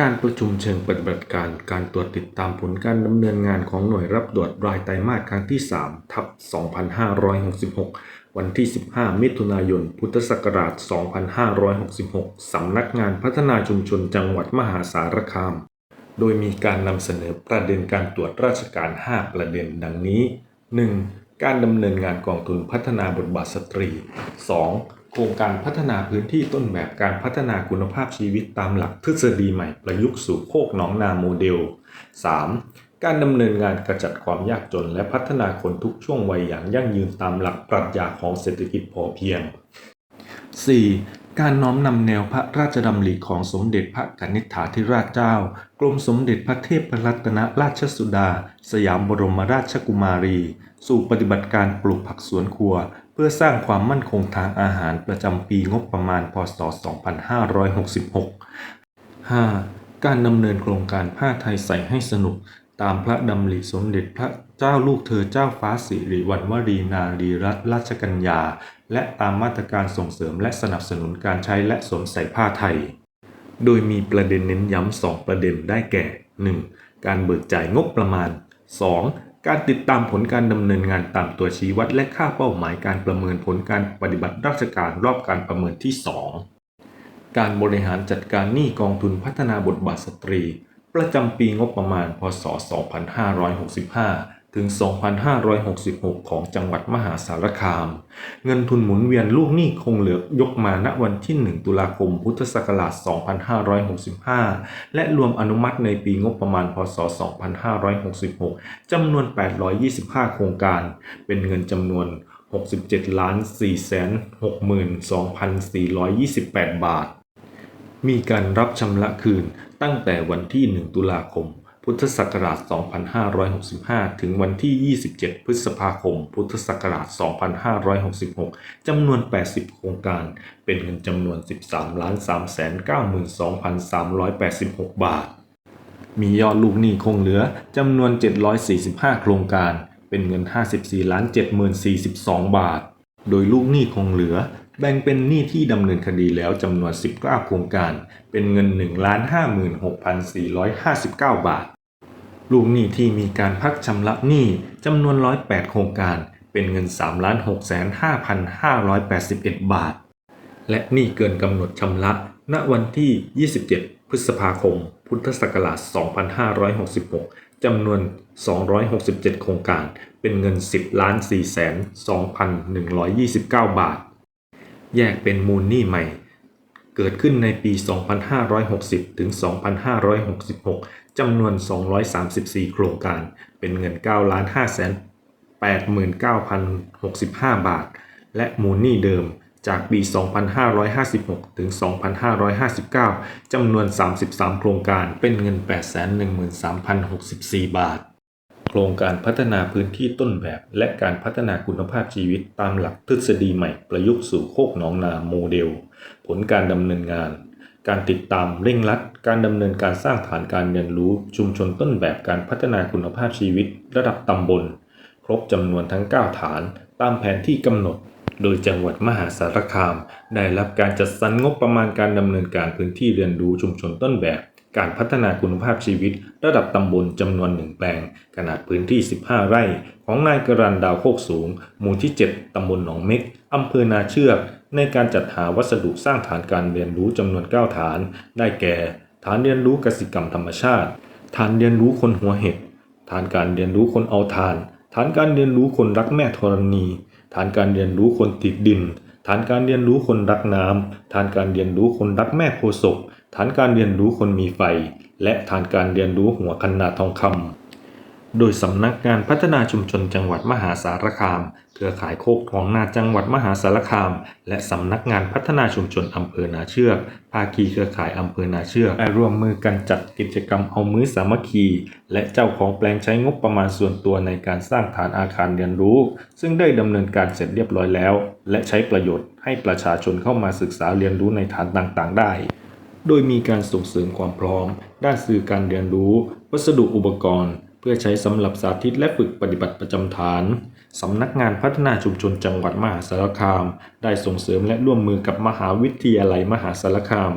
การประชุมเชิงปฏิบัติการการตรวจติดตามผลการดำเนินงานของหน่วยรับตรวจรายไตรมาสครั้งที่ 3 ทับ 2566 วันที่ 15 มิถุนายน พุทธศักราช 2566 สำนักงานพัฒนาชุมชนจังหวัดมหาสารคาม โดยมีการนำเสนอประเด็นการตรวจราชการ 5 ประเด็นดังนี้ 1. การดำเนินงานกองทุนพัฒนาบทบาทสตรี 2. โครงการพัฒนาพื้นที่ต้นแบบการพัฒนาคุณภาพชีวิตตามหลักทฤษฎีใหม่ประยุกต์สู่โคกหนองนาโมเดล 3. การดำเนินงานกระจัดความยากจนและพัฒนาคนทุกช่วงวัยอย่างยั่งยืนตามหลักปรัชญาของเศรษฐกิจพอเพียง 4. การน้อมนำแนวพระราชดำริของสมเด็จพระกนิษฐาธิราชเจ้า กรมสมเด็จพระเทพรัตนราชสุดา สยามบรมราชกุมารี สู่ปฏิบัติการปลูกผักสวนครัว เพื่อสร้างความมั่นคงทางอาหารประจำปีงบประมาณ พศ 2566 5. การดำเนินโครงการผ้าไทยใส่ให้สนุก ตามพระดำริสมเด็จพระเจ้าลูกเธอเจ้าฟ้าสิริวัณวรีนารีรัตนราชกัญญา และตามมาตรการส่งเสริมและสนับสนุนการใช้และสวมใส่ผ้าไทย โดยมีประเด็นเน้นย้ำสองประเด็นได้แก่ 1. การเบิกจ่ายงบประมาณ 2. การติดตามผลการดำเนินงานตามตัวชี้วัดและค่าเป้าหมายการประเมินผลการปฏิบัติราชการรอบการประเมินที่ 2 การบริหารจัดการหนี้กองทุนพัฒนาบทบาทสตรี ประจำปีงบประมาณ พศ 2565 ถึง 2566 ของจังหวัดมหาสารคาม เงินทุนหมุนเวียนลูกหนี้คงเหลือยกมาณวันที่ 1 ตุลาคมพุทธศักราช 2565 และรวมอนุมัติในปีงบประมาณพศ 2566 จำนวน 825 โครงการ เป็นเงินจำนวน 67ล้าน462,428 บาท มีการรับชำระคืนตั้งแต่วันที่ 1 ตุลาคม พุทธศักราช 2565 ถึงวันที่ 27 พฤษภาคม พุทธศักราช 2566 จำนวน 80 โครงการ เป็นเงินจำนวน 13 392,386 บาท มียอดลูกหนี้คงเหลือ จำนวน 745 โครงการ เป็นเงิน 54ล้าน7,042 บาท โดยลูกหนี้คงเหลือแบ่งเป็นหนี้ที่ดำเนินคดีแล้วจำนวน 19 โครงการ เป็นเงิน 1 56,459 บาท ลูกหนี้ที่มีการพักชำระหนี้จำนวน 108 โครงการ เป็นเงิน 3 6 5 5 8 1 บาท และหนี้เกินกำหนดชำระ ณ วันที่ 27 พฤษภาคม พุทธศักราช 2566 จำนวน 267 โครงการ เป็นเงิน 10 ล้าน4แสน2,129 บาท แยกเป็นมูลหนี้ใหม่เกิดขึ้นในปี 2560 ถึง 2566 จำนวน 234 โครงการ เป็นเงิน 9 ล้าน5แสน89,065 บาท และมูลหนี้เดิมจากปี 2556 ถึง 2559 จำนวน 33 โครงการ เป็นเงิน 813,064 บาท โครงการพัฒนาพื้นที่ต้นแบบ และการพัฒนาคุณภาพชีวิตตามหลักทฤษฎีใหม่ประยุกต์สู่โคกหนองนาโมเดล ผลการดำเนินงาน การติดตามเร่งรัด การดำเนินการสร้างฐานการเรียนรู้ชุมชนต้นแบบการพัฒนาคุณภาพชีวิต ระดับตำบล ครบจำนวนทั้ง 9 ฐาน ตามแผนที่กำหนด โดยจังหวัดมหาสารคาม ได้รับการจัดสรรงบประมาณการดำเนินการพื้นที่เรียนรู้ชุมชนต้นแบบ การพัฒนาคุณภาพชีวิต ระดับตำบลจำนวนหนึ่งแปลง ขนาดพื้นที่ 15 ไร่ ของนายกรันดาวโคกสูง หมู่ที่ 7ตำบลหนองเม็กอำเภอนาเชือก ในการจัดหาวัสดุสร้างฐานการเรียนรู้จำนวน 9 ฐาน ได้แก่ ฐานเรียนรู้กสิกรรมธรรมชาติ ฐานเรียนรู้คนหัวเห็ด ฐานการเรียนรู้คนเอาทาน ฐานการเรียนรู้คนรักแม่ธรณี ฐานการเรียนรู้คนติดดิน ฐานการเรียนรู้คนรักน้ำ ฐานการเรียนรู้คนรักแม่โพศพฐานการเรียนรู้คนมีไฟ และฐานการเรียนรู้หัวคันนาทองคำโดยสำนักงานพัฒนาชุมชนจังหวัดมหาสารคาม เครือข่ายโคกทองนาจังหวัดมหาสารคาม และสำนักงานพัฒนาชุมชนอำเภอนาเชือก ภาคีเครือข่ายอำเภอนาเชือกได้ร่วมมือกันจัดกิจกรรมเอามือสามัคคี และเจ้าของแปลงใช้งบประมาณส่วนตัวในการสร้างฐานอาคารเรียนรู้ ซึ่งได้ดำเนินการเสร็จเรียบร้อยแล้ว และใช้ประโยชน์ให้ประชาชนเข้ามาศึกษาเรียนรู้ในฐานต่างๆ ได้โดยมีการส่งเสริมความพร้อม ด้านสื่อการเรียนรู้ วัสดุอุปกรณ์ เพื่อใช้สำหรับสาธิตและฝึกปฏิบัติประจำฐาน สำนักงานพัฒนาชุมชนจังหวัดมหาสารคาม ได้ส่งเสริมและร่วมมือกับมหาวิทยาลัยมหาสารคาม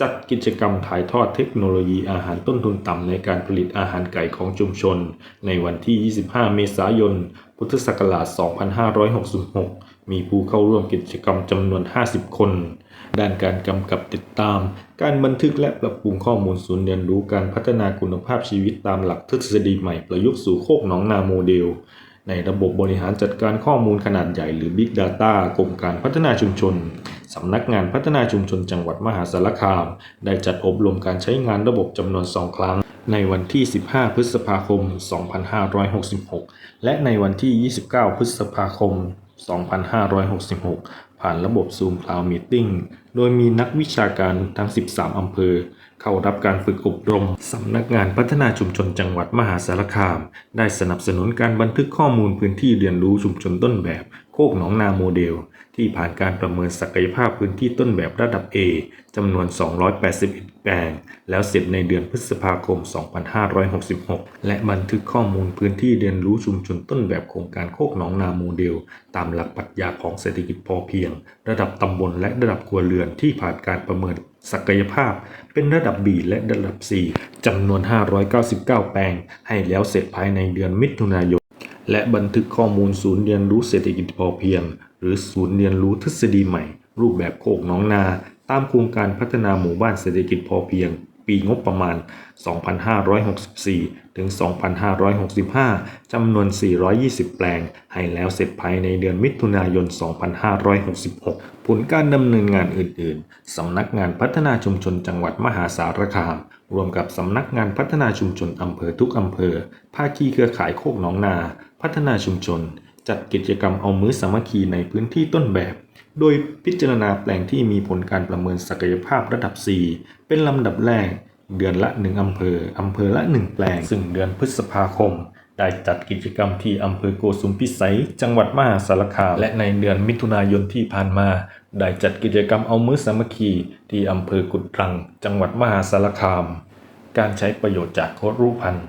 จัดกิจกรรมถ่ายทอดเทคโนโลยีอาหารต้นทุนต่ำในการผลิตอาหารไก่ของชุมชน ในวันที่ 25 เมษายน พุทธศักราช 2566 มีผู้เข้าร่วมกิจกรรมจำนวน 50 คน ด้านการกำกับติดตาม การบันทึกและปรับปรุงข้อมูลศูนย์เรียนรู้การพัฒนาคุณภาพชีวิตตามหลักทฤษฎีใหม่ประยุกต์สู่โคกหนองนาโมเดล ในระบบบริหารจัดการข้อมูลขนาดใหญ่หรือ Big Data กรมการพัฒนาชุมชน สำนักงานพัฒนาชุมชนจังหวัดมหาสารคาม ได้จัดอบรมการใช้งานระบบจำนวน 2 ครั้ง ในวันที่ 15 พฤษภาคม 2566 และในวันที่ 29 พฤษภาคม 2566 ผ่านระบบ Zoom Cloud Meeting โดยมีนักวิชาการทั้ง 13 อำเภอ เข้ารับการฝึกอบรม สำนักงานพัฒนาชุมชนจังหวัดมหาสารคาม ได้สนับสนุนการบันทึกข้อมูลพื้นที่เรียนรู้ชุมชนต้นแบบ โคกหนองนาโมเดล ที่ผ่านการประเมินศักยภาพพื้นที่ต้นแบบระดับ A จำนวน 281 แปลงแล้วเสร็จในเดือนพฤษภาคม 2566 และบันทึกข้อมูลพื้นที่เรียนรู้ชุมชนต้นแบบโครงการโคกหนองนาโมเดล ตามหลักปรัชญาของเศรษฐกิจพอเพียง ระดับตำบลและระดับครัวเรือนที่ผ่านการประเมินศักยภาพเป็นระดับ B และระดับ C จำนวน 599 แปลง ให้แล้วเสร็จภายในเดือนมิถุนายน และบันทึกข้อมูลศูนย์เรียนรู้เศรษฐกิจพอเพียง หรือศูนย์เรียนรู้ทฤษฎีใหม่ รูปแบบโคกหน้องนา ตามโครงการพัฒนาหมู่บ้านเศรษฐกิจพอเพียง ปีงบประมาณ 2564 ถึง 2565 จำนวน 420 แปลง ให้แล้วเสร็จภายในเดือนมิถุนายน 2566 ผลการดำเนินงานอื่น ๆ สำนักงานพัฒนาชุมชนจังหวัดมหาสารคาม รวมกับสำนักงานพัฒนาชุมชนอำเภอทุกอำเภอ ภาคีเครือข่ายโคกหนองนา พัฒนาชุมชน จัดกิจกรรมเอามือสามัคคีในพื้นที่ต้นแบบ โดยพิจารณาแปลงที่มีผลการประเมินศักยภาพระดับ 4 เป็นลำดับแรก เดือนละ 1 อำเภอ อำเภอละ 1 แปลง ซึ่งเดือนพฤษภาคม ได้จัดกิจกรรมที่อำเภอโกสุมพิสัย จังหวัดมหาสารคาม และในเดือนมิถุนายนที่ผ่านมา ได้จัดกิจกรรมเอามือสามัคคี ที่อำเภอกุดรัง จังหวัดมหาสารคาม การใช้ประโยชน์จากโคดรูปพันธ์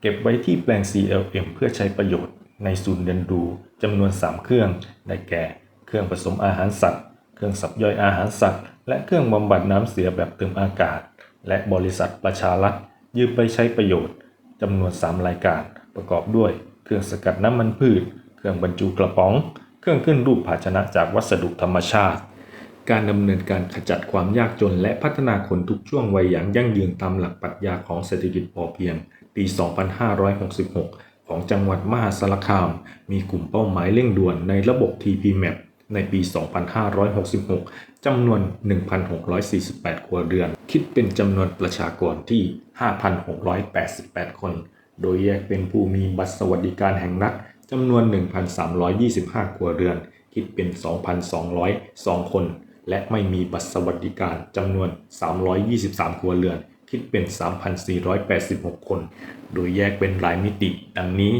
เก็บไว้ที่แปลง CLM เพื่อใช้ประโยชน์ในศูนย์เรียนรู้จำนวน 3 เครื่อง ได้แก่ เครื่องผสมอาหารสัตว์ เครื่องสับย่อยอาหารสัตว์ และเครื่องบำบัดน้ำเสียแบบเติมอากาศ และบริษัทประชารัฐยืมไปใช้ประโยชน์จำนวน 3 รายการ ประกอบด้วย เครื่องสกัดน้ำมันพืช เครื่องบรรจุกระป๋อง เครื่องขึ้นรูปภาชนะจากวัสดุธรรมชาติ การดำเนินการขจัดความยากจนและพัฒนาคนทุกช่วงวัยอย่างยั่งยืนตามหลักปรัชญาของเศรษฐกิจพอเพียง ปี 2566 ของจังหวัดมหาสารคาม มีกลุ่มเป้าหมายเร่งด่วนในระบบ TPMAP ในปี 2566 จำนวน 1,648 ครัวเรือน คิดเป็นจำนวนประชากรที่ 5,688 คน โดยแยกเป็นผู้มีบัตรสวัสดิการแห่งรัฐจำนวน 1,325 ครัวเรือน คิดเป็น 2,202 คน และไม่มีบัตรสวัสดิการจำนวน 323 ครัวเรือน คิดเป็น 3,486 คน โดยแยกเป็นรายมิติ ดังนี้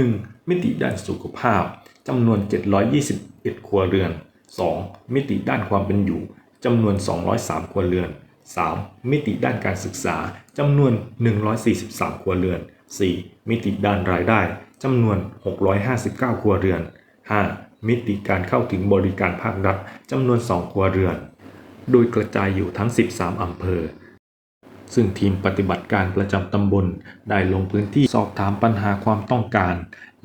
1. มิติด้านสุขภาพจำนวน 720 721ครัวเรือน 2. มิติด้านความเป็นอยู่จำนวน 203 ครัวเรือน 3. มิติด้านการศึกษาจำนวน 143 ครัวเรือน 4. มิติด้านรายได้จำนวน 659 ครัวเรือน 5. มิติการเข้าถึงบริการภาครัฐจำนวน 2 ครัวเรือน โดยกระจายอยู่ทั้ง 13 อำเภอ ซึ่งทีมปฏิบัติการประจำตำบลได้ลงพื้นที่สอบถามปัญหาความต้องการ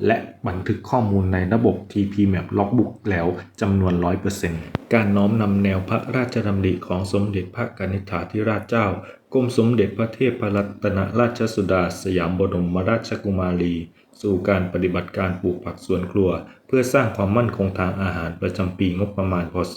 และบันทึกข้อมูลในระบบ TPMAP Logbook แล้วจำนวน 100%การน้อมนำแนวพระราชดำริของสมเด็จพระกนิษฐาธิราชเจ้ากรมสมเด็จพระเทพรัตนราชสุดาสยามบรมราชกุมารี สู่การปฏิบัติการปลูกผักสวนครัว เพื่อสร้างความมั่นคงทางอาหารประจำปีงบประมาณพศ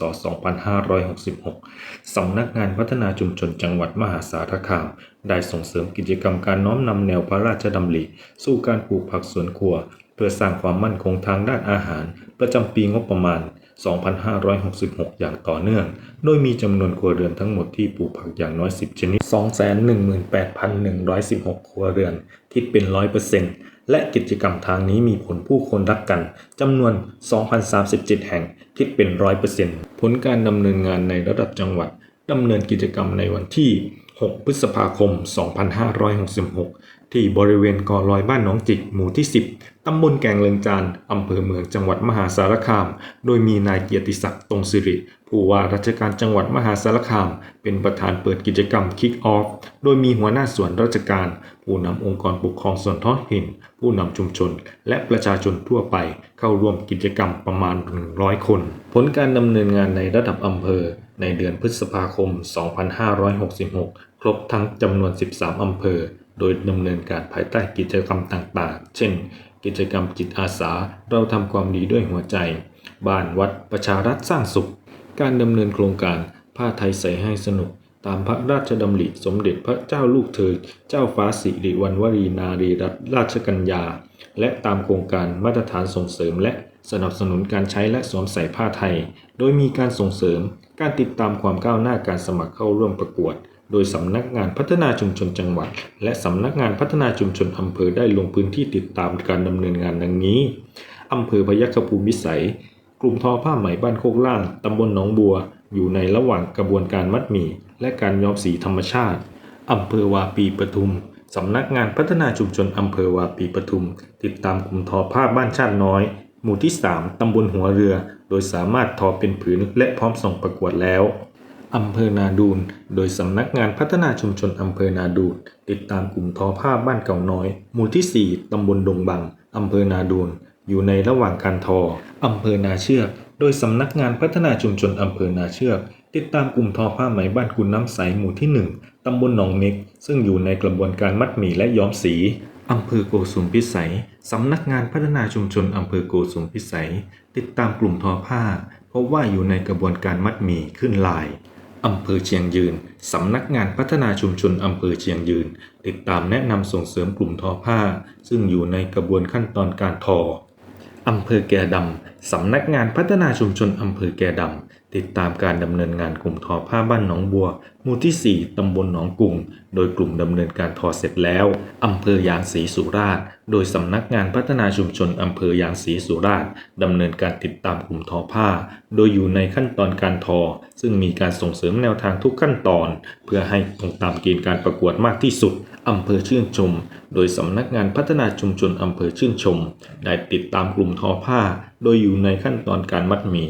2566 สำนักงานพัฒนาชุมชนจังหวัดมหาสารคาม ได้ส่งเสริมกิจกรรมการน้อมนำแนวพระราชดำริ สู่การปลูกผักสวนครัว เพื่อสร้างความมั่นคงทางด้านอาหาร ประจำปีงบประมาณ 2566 อย่างต่อเนื่อง โดยมีจำนวนครัวเรือนทั้งหมดที่ปลูกผักอย่างน้อย 10 ชนิด 218,116 ครัวเรือนคิดเป็น 100%และกิจกรรมทางนี้มีผลผู้คนรักกันจำนวน 2,037 แห่งคิดเป็น 100%ผลการดำเนินงานในระดับจังหวัดดำเนินกิจกรรมในวันที่ 6 พฤษภาคม 2566 ที่บริเวณกอลอยบ้านหนองจิกหมู่ที่ 10 ตำบลแกงเลิงจานอำเภอเมืองจังหวัดมหาสารคาม โดยมีนายเกียรติศักดิ์ตรงสิริ ผู้ว่าราชการจังหวัดมหาสารคาม เป็นประธานเปิดกิจกรรม Kick Off โดยมีหัวหน้าส่วนราชการ ผู้นำองค์กรปกครองส่วนท้องถิ่น ผู้นำชุมชน และประชาชนทั่วไปเข้าร่วมกิจกรรมประมาณ 100 คน ผลการดำเนินงานในระดับอำเภอในเดือนพฤษภาคม 2566 ครบทั้งจำนวน 13 อำเภอ โดยดำเนินการภายใต้กิจกรรมต่างๆ เช่น กิจกรรมจิตอาสา เราทำความดีด้วยหัวใจ บ้านวัดประชารัฐสร้างสุข การดำเนินโครงการผ้าไทยใส่ให้สนุก ตามพระราชดำริสมเด็จพระเจ้าลูกเธอ เจ้าฟ้าสิริวัณวรีนารีรัตนราชกัญญา และตามโครงการมาตรฐานส่งเสริมและสนับสนุนการใช้และสวมใส่ผ้าไทย โดยมีการส่งเสริมการติดตามความก้าวหน้าการสมัครเข้าร่วมประกวด โดยสำนักงานพัฒนาชุมชนจังหวัด และสำนักงานพัฒนาชุมชนอำเภอได้ลงพื้นที่ติดตามการดำเนินงานดังนี้อำเภอพยัคฆภูมิสัย กลุ่มทอผ้าไหมบ้านโคกล่างตำบลหนองบัว อยู่ในระหว่างกระบวนการมัดหมี่ และการย้อมสีธรรมชาติอำเภอวาปีปทุมสำนักงานพัฒนาชุมชนอำเภอวาปีปทุม ติดตามกลุ่มทอผ้าบ้านชาติน้อย หมู่ที่ 3 ตำบลหัวเรือ โดยสามารถทอเป็นผืนและพร้อมส่งประกวดแล้ว อำเภอนาดูน โดยสำนักงานพัฒนาชุมชนอำเภอนาดูน ติดตามกลุ่มทอผ้าบ้านเก่าน้อย หมู่ที่ 4 ตำบลดงบัง อำเภอนาดูน อยู่ในระหว่างการทอ อำเภอนาเชือก โดยสำนักงานพัฒนาชุมชนอำเภอนาเชือก ติดตามกลุ่มทอผ้าไหมบ้านกุนน้ำใสหมู่ที่ 1 ตำบลหนองเม็ก ซึ่งอยู่ในกระบวนการมัดหมี่และย้อมสีอำเภอโกสุมพิสัย สำนักงานพัฒนาชุมชนอำเภอโกสุมพิสัย ติดตามกลุ่มทอผ้า เพราะว่าอยู่ในกระบวนการมัดหมี่ขึ้นลาย อำเภอเชียงยืน สำนักงานพัฒนาชุมชนอำเภอเชียงยืน ติดตามแนะนำส่งเสริมกลุ่มทอผ้า ซึ่งอยู่ในกระบวนขั้นตอนการทออำเภอแก่ดำ สำนักงานพัฒนาชุมชนอำเภอแก่ดำ ติดตามการดำเนินงานกลุ่มทอผ้าบ้านหนองบัว หมู่ที่ 4 ตำบลหนองกุ่ง โดยกลุ่มดำเนินการทอเสร็จแล้วอำเภอยางศรีสุราษฎร์ โดยสำนักงานพัฒนาชุมชนอำเภอยางศรีสุราษฎร์ดำเนินการติดตามกลุ่มทอผ้า โดยอยู่ในขั้นตอนการทอ ซึ่งมีการส่งเสริมแนวทางทุกขั้นตอน เพื่อให้ตรงตามเกณฑ์การประกวดมากที่สุดอำเภอชื่นชม โดยสำนักงานพัฒนาชุมชนอำเภอชื่นชม ได้ติดตามกลุ่มทอผ้า โดยอยู่ในขั้นตอนการมัดหมี่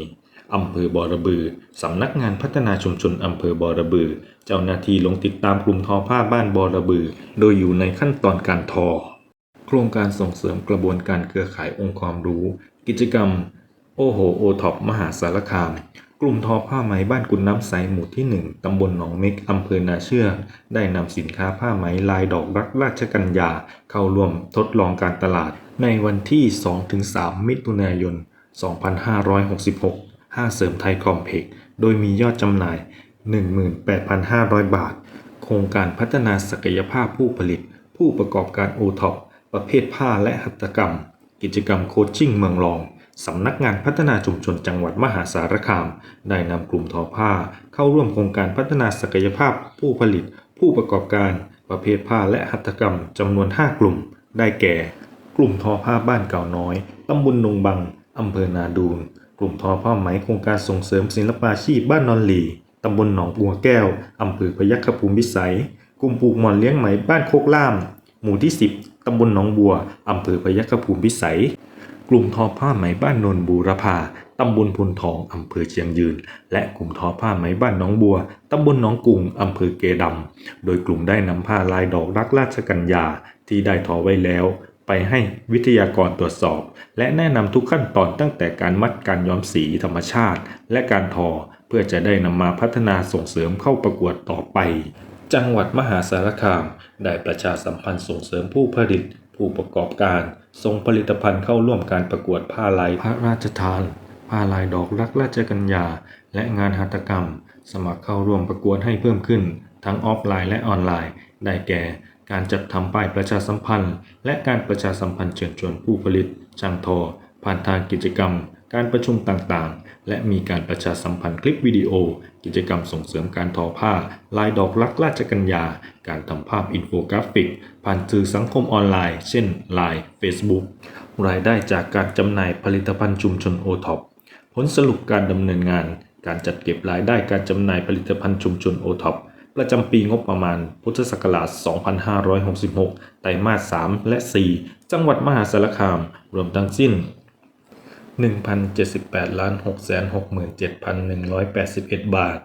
อำเภอบอระบือ สำนักงานพัฒนาชุมชนอำเภอบอระบือ เจ้าหน้าที่ลงติดตามกลุ่มทอผ้าบ้านบอระบือ โดยอยู่ในขั้นตอนการทอ โครงการส่งเสริมกระบวนการเครือข่ายองค์ความรู้ กิจกรรม โอโหโอท็อปมหาสารคาม กลุ่มทอผ้าไหมบ้านกุนน้ำใสหมู่ที่ 1 ตำบลหนองเม็กอำเภอนาเชือกได้นำสินค้าผ้าไหมลายดอกรักราชกัญญาเข้าร่วมทดลองการตลาด ในวันที่ 2-3 มิถุนายน 2566 ห้างเสริมไทยคอมเพล็กซ์โดยมียอดจำหน่าย 18,500 บาท โครงการพัฒนาศักยภาพผู้ผลิต ผู้ประกอบการโอท็อปประเภทผ้าและหัตถกรรม กิจกรรมโคชชิ่งเมืองรองสำนักงานพัฒนาชุมชนจังหวัดมหาสารคาม ได้นำกลุ่มทอผ้า เข้าร่วมโครงการพัฒนาศักยภาพผู้ผลิต ผู้ประกอบการ ประเภทผ้าและหัตถกรรมจำนวน 5 กลุ่ม ได้แก่ กลุ่มทอผ้าบ้านเก่าน้อยตำบลนงบังอำเภอนาดูน กลุ่มทอผ้าไหมโครงการส่งเสริมศิลปาชีพบ้านนอนหลีตำบลหนองบัวแก้ว อำเภอพยัคฆภูมิวิสัย กลุ่มปลูกหมอนเลี้ยงไหมบ้านโคกล่าม หมู่ที่ 10 ตำบลหนองบัว อำเภอพยัคฆภูมิวิสัย กลุ่มทอผ้าไหมบ้านนนบูรพาตำบลพลทอง อำเภอเชียงยืน และกลุ่มทอผ้าไหมบ้านหนองบัว ตำบลหนองกุงอำเภอเกดำโดยกลุ่มได้นำผ้าลายดอกรักราชกัญญาที่ได้ทอไว้แล้ว ไปให้วิทยากรตรวจสอบ และแนะนำทุกขั้นตอนตั้งแต่การมัดการย้อมสีธรรมชาติ และการทอ เพื่อจะได้นำมาพัฒนาส่งเสริมเข้าประกวดต่อไป จังหวัดมหาสารคาม ได้ประชาสัมพันธ์ส่งเสริมผู้ผลิต ผู้ประกอบการ ส่งผลิตภัณฑ์เข้าร่วมการประกวดผ้าลายพระราชทานผ้าลายดอกรักราชกัญญา และงานหัตถกรรม สมัครเข้าร่วมประกวดให้เพิ่มขึ้น ทั้งออฟไลน์และออนไลน์ ได้แก่ การจัดทำป้ายประชาสัมพันธ์ และการประชาสัมพันธ์เชิญชวนผู้ผลิต ช่างทอ ผ่านทางกิจกรรม การประชุมต่างๆ และมีการประชาสัมพันธ์คลิปวิดีโอ กิจกรรมส่งเสริมการทอผ้า ลายดอกรักราชกัญญา การทำภาพอินโฟกราฟิก ผ่านสื่อสังคมออนไลน์ เช่น Line Facebook รายได้จากการจำหน่ายผลิตภัณฑ์ชุมชนโอท็อปผลสรุปการดำเนินงาน การจัดเก็บรายได้การจำหน่ายผลิตภัณฑ์ชุมชนโอท็อป ประจำปีงบประมาณ พุทธศักราช 2566 ไตรมาส 3 และ 4 จังหวัดมหาสารคาม รวมทั้งสิ้น 1,078,667,181 บาท